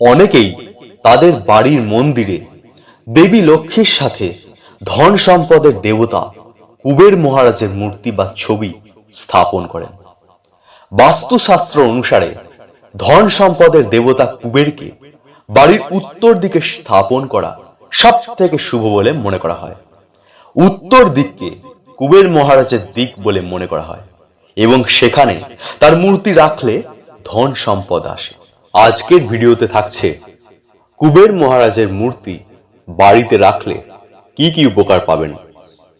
অনেকেই তাদের বাড়ির মন্দিরে দেবী লক্ষ্মীর সাথে ধন সম্পদের দেবতা, কুবের মহারাজের মূর্তি বা ছবি স্থাপন করেন। বাস্তুশাস্ত্র অনুসারে ধন সম্পদের দেবতা কুবেরকে বাড়ির উত্তর দিকে স্থাপন করা সব থেকে শুভ বলে মনে করা হয়। উত্তর দিককে কুবের মহারাজের দিক বলে মনে করা হয় এবং সেখানে তার মূর্তি রাখলে ধন সম্পদ আসে। আজকের ভিডিওতে থাকছে কুবের মহারাজের মূর্তি বাড়িতে রাখলে কি কি উপকার পাবেন?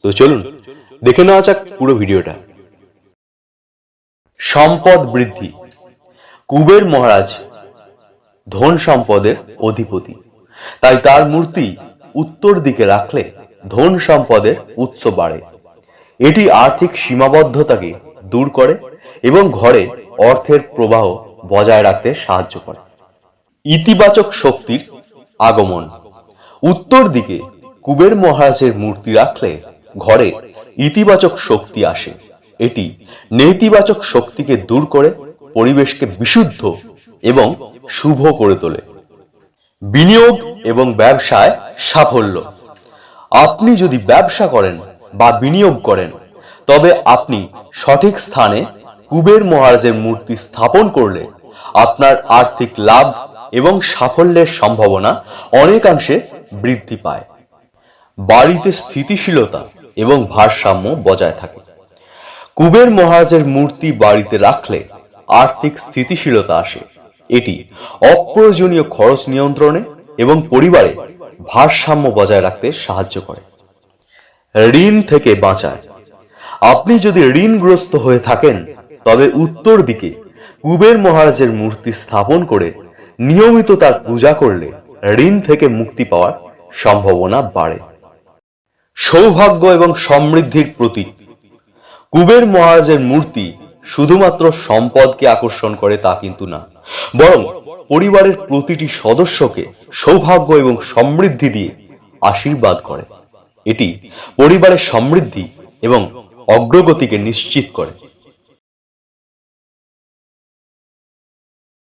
তো চলুন, দেখে নেওয়া যাক পুরো ভিডিওটা। সম্পদ বৃদ্ধি। কুবের মহারাজ ধন সম্পদের অধিপতি। তাই তার মূর্তি উত্তর দিকে রাখলে ধন সম্পদের উৎস বাড়ে। এটি আর্থিক সীমাবদ্ধতাকে দূর করে এবং ঘরে অর্থের প্রবাহ বজায় রাখতে সাহায্য করে। ইতিবাচক শক্তির আগমন। উত্তর দিকে কুবের মহারাজের মূর্তি রাখলে ঘরে ইতিবাচক শক্তি আসে। এটি নেতিবাচক শক্তিকে দূর করে, পরিবেশকে বিশুদ্ধ এবং শুভ করে তোলে। বিনিয়োগ এবং ব্যবসায় সাফল্য। আপনি যদি ব্যবসা করেন বা বিনিয়োগ করেন, তবে আপনি সঠিক স্থানে কুবের মহারাজের মূর্তি স্থাপন করলে আপনার আর্থিক লাভ এবং সাফল্যের সম্ভাবনা অনেকাংশে বৃদ্ধি পায়। বাড়িতে স্থিতিশীলতা এবং ভারসাম্য বজায় থাকে। কুবের মহারাজের মূর্তি বাড়িতে রাখলে আর্থিক স্থিতিশীলতা আসে। এটি অপ্রয়োজনীয় খরচ নিয়ন্ত্রণে এবং পরিবারে ভারসাম্য বজায় রাখতে সাহায্য করে। ঋণ থেকে বাঁচায়। আপনি যদি ঋণগ্রস্ত হয়ে থাকেন তবে উত্তর দিকে কুবের মহারাজের মূর্তি স্থাপন করে নিয়মিত তার পূজা করলে ঋণ থেকে মুক্তি পাওয়ার সম্ভাবনা বাড়ে। সৌভাগ্য এবং সমৃদ্ধির প্রতীক। কুবের মহারাজের মূর্তি শুধুমাত্র সম্পদকে আকর্ষণ করে তা কিন্তু না, বরং পরিবারের প্রতিটি সদস্যকে সৌভাগ্য এবং সমৃদ্ধি দিয়ে আশীর্বাদ করে। এটি পরিবারের সমৃদ্ধি এবং অগ্রগতিকে নিশ্চিত করে।